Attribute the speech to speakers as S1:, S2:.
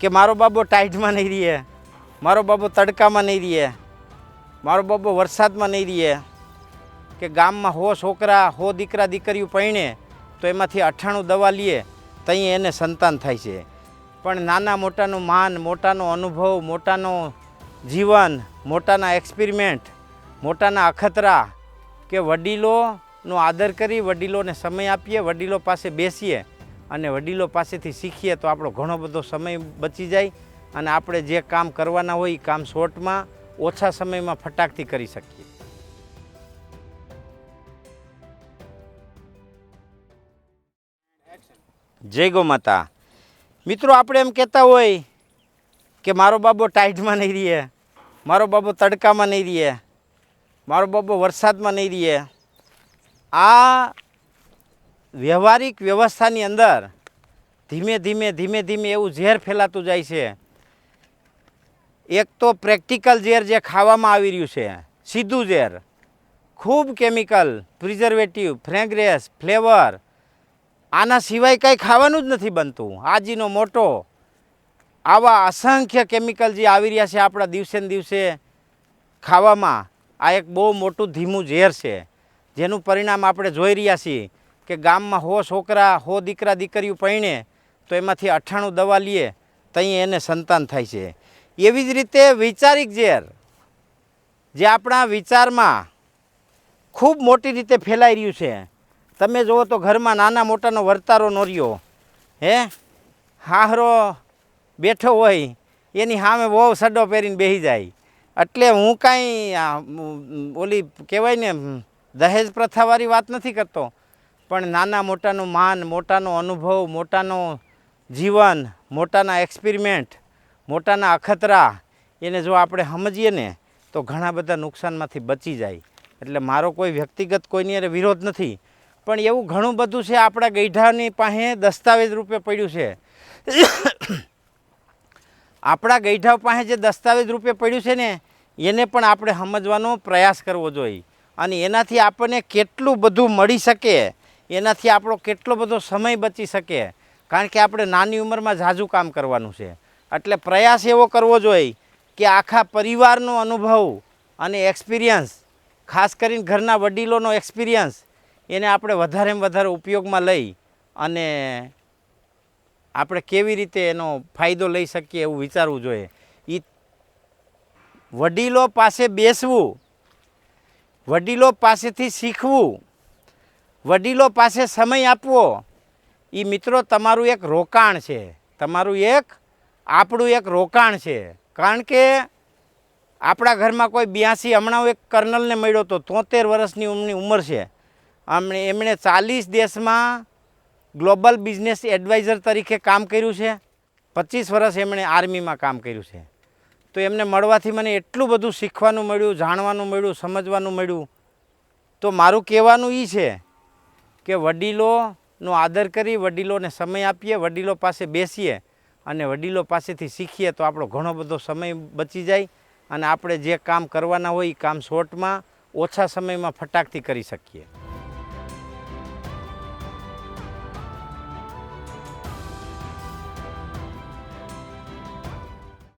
S1: કે મારો બાબો ટાઈટમાં નહીં રહે મારો બાબો તડકામાં નહીં રહે મારો બાબો વરસાદમાં નહીં રહે કે ગામમાં હો છોકરા, હો દીકરા, દીકરીઓ પરણે તો એમાંથી અઠાણું દવા લઈએ તઈ એને સંતાન થાય છે. પણ નાના મોટાનું માન, મોટાનો અનુભવ, મોટાનો જીવન, મોટાના એક્સપેરિમેન્ટ, મોટાના અખતરા, કે વડીલોનો આદર કરી, વડીલોને સમય આપીએ, વડીલો પાસે બેસીએ અને વડીલો પાસેથી શીખીએ તો આપણો ઘણો બધો સમય બચી જાય અને આપણે જે કામ કરવાના હોય એ કામ શોર્ટમાં, ઓછા સમયમાં ફટાકથી કરી શકીએ. જય ગો માતા. મિત્રો, આપણે એમ કહેતા હોય કે મારો બાબો ટાઈટમાં નહીં રહે મારો બાબો તડકામાં નહીં રહે મારો બાબો વરસાદમાં નહીં રહે આ વ્યવહારિક વ્યવસ્થાની અંદર ધીમે ધીમે ધીમે ધીમે એવું ઝેર ફેલાતું જાય છે. એક તો પ્રેક્ટિકલ ઝેર જે ખાવામાં આવી રહ્યું છે, સીધું ઝેર. ખૂબ કેમિકલ, પ્રિઝર્વેટિવ ફ્રેગ્રેન્સ ફ્લેવર. આના સિવાય કંઈ ખાવાનું જ નથી બનતું. આજીનો મોટો આવા અસંખ્ય કેમિકલ જે આવી રહ્યા છે આપણા દિવસે ને દિવસે ખાવામાં, આ એક બહુ મોટું ધીમું ઝેર છે. જેનું પરિણામ આપણે જોઈ રહ્યા છીએ. કે ગામમાં હો છોકરા, હો દીકરા, દીકરીઓ પરણે તો એમાંથી અઠાણું દવા લઈએ તઈ એને સંતાન થાય છે. એવી જ રીતે વૈચારિક ઝેર, જે આપણા વિચારમાં ખૂબ મોટી રીતે ફેલાઈ રહ્યું છે. તમે જુઓ તો ઘરમાં નાના મોટાનો વર્તારો નો રહ્યો, હે? હાહરો બેઠો હોય, એની સામે બહુ સડો પહેરીને બેસી જાય. એટલે હું કાંઈ ઓલી કહેવાય ને દહેજ પ્રથાવાળી વાત નથી કરતો. પણ નાના મોટાનું માન, મોટાનો અનુભવ, મોટાનો જીવન, મોટાના એક્સપેરિમેન્ટ મોટાના અખતરા, એને જો આપણે સમજીએ ને, તો ઘણા બધા નુકસાનમાંથી બચી જાય. એટલે મારો કોઈ વ્યક્તિગત કોઈની અરે વિરોધ નથી. પણ એવું ઘણું બધું છે આપણા ગઈઢાની પાસે દસ્તાવેજ રૂપે પડ્યું છે. આપણા ગઈઢા પાસે જે દસ્તાવેજ રૂપે પડ્યું છે ને, એને પણ આપણે સમજવાનો પ્રયાસ કરવો જોઈએ. અને એનાથી આપણને કેટલું બધું મળી શકે એનાથી આપણો કેટલો બધો સમય બચી શકે. કારણ કે આપણે નાની ઉંમરમાં ઝાઝું કામ કરવાનું છે. એટલે પ્રયાસ એવો કરવો જોઈએ કે આખા પરિવારનો અનુભવ અને એક્સપિરિયન્સ ખાસ કરીને ઘરના વડીલોનો એક્સપિરિયન્સ એને આપણે વધારેમાં વધારે ઉપયોગમાં લઈ અને આપણે કેવી રીતે એનો ફાયદો લઈ શકીએ એવું વિચારવું જોઈએ. એ વડીલો પાસે બેસવું, વડીલો પાસેથી શીખવું વડીલો પાસે સમય આપવો એ મિત્રો તમારું એક રોકાણ છે. તમારું એક, આપણું એક રોકાણ છે. કારણ કે આપણા ઘરમાં કોઈ બ્યાસી હમણાં એક કર્નલને મળ્યો હતો તોતેર વર્ષની ઉમની ઉંમર છે. અમને, એમણે ચાલીસ દેશમાં ગ્લોબલ બિઝનેસ એડવાઇઝર તરીકે કામ કર્યું છે. પચીસ વર્ષ એમણે આર્મીમાં કામ કર્યું છે. તો એમને મળવાથી મને એટલું બધું શીખવાનું મળ્યું, જાણવાનું મળ્યું, સમજવાનું મળ્યું. તો મારું કહેવાનું એ છે કે વડીલોનો આદર કરી, વડીલોને સમય આપીએ, વડીલો પાસે બેસીએ અને વડીલો પાસેથી શીખીએ તો આપણો ઘણો બધો સમય બચી જાય અને આપણે જે કામ કરવાના હોય એ કામ શોર્ટમાં ઓછા સમયમાં ફટાકથી કરી શકીએ.